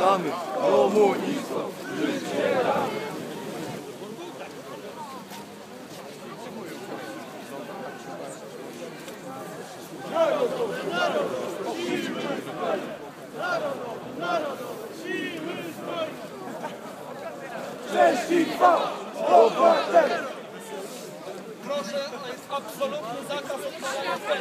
Damy. Komunistom Cześć i chwała obywatelom!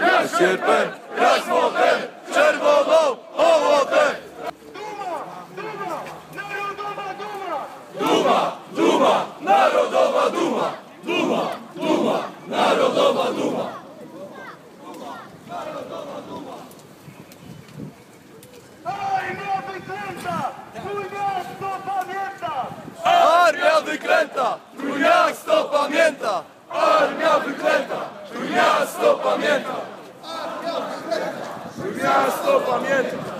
Raz sierpem, raz młotem, czerwoną hołotę! Duma, duma, narodowa duma! Duma, duma, narodowa duma! Armia wyklęta! Mój pamięta! Armia wyklęta, trójmiasto pamięta! Armia wyklęta, trójmiasto pamięta! Trójmiasto pamięta!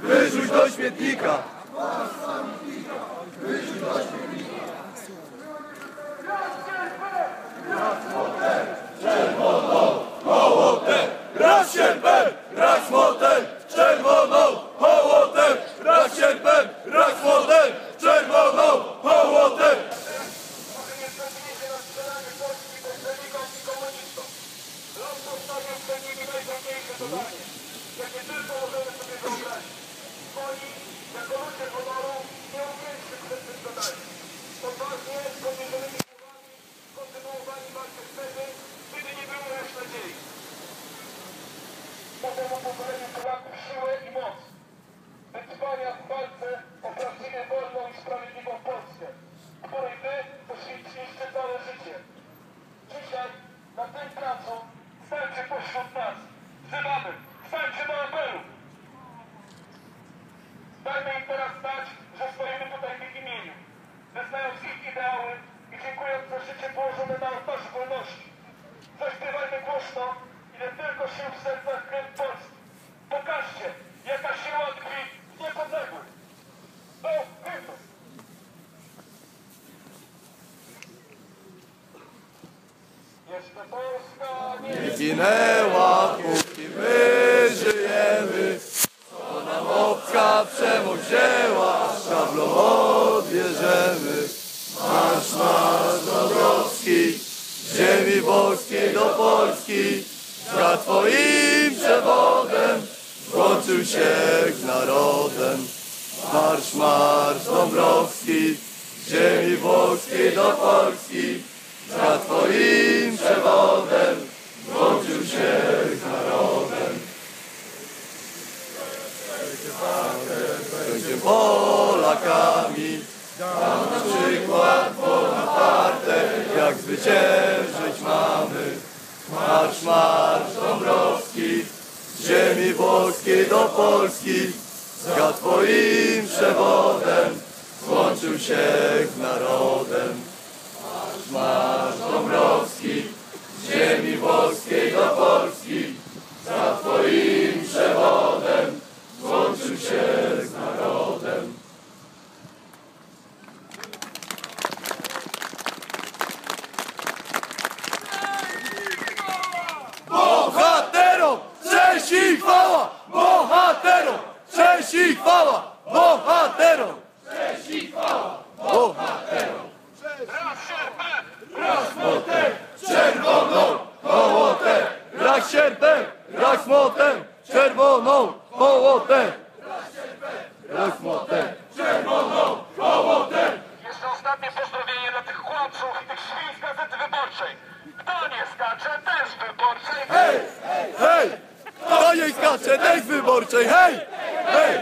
Wyrzuć do śmietnika! Kłamstwa Michnika, wyrzuć do śmietnika! Raz sierpem, raz młotem, czerwoną hołotę! Raz sierpem, raz młotem, czerwoną hołotę! Może nie zgodziliście na strzelanie polskich bolszewikom i Los postawił przed nimi najważniejsze zadanie, jakie tylko możemy sobie wyobrazić. Oni, jako ludzie honoru, nie umieliśmy Głośno, ile tylko sił w sercach krew Polski. Pokażcie, jaka siła tkwi w niepodległych. Do hymnu! Jeszcze Polska nie Ginęła, póki my żyjemy, co nam obca przemoc wzięła, szablą narodem. Marsz, marsz Dąbrowski, z ziemi boskiej do Polski, za Twoim przewodem złączył się do Polski, za Twoim przewodem złączył się z narodem. Marsz, marsz Dąbrowski, z ziemi włoskiej do Polski, za Twoim przewodem złączył się z narodem. Bohaterom cześć i chwała! Bohaterom cześć i chwała! Bohaterom cześć i chwała! Bohaterom raz młotem, czerwoną hołotę raz sierpem, raz młotem, czerwoną hołotę raz młotem, czerwoną hołotę Jeszcze ostatnie pozdrowienie dla tych chłopców i tych świn z Gazety Wyborczej. Kto nie skacze, też wyborczej. Hej! Hej! Kto nie skacze tej wyborczej? Hej! Hej!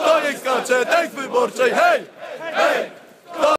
Kto nie skacze tej wyborczej? Hej!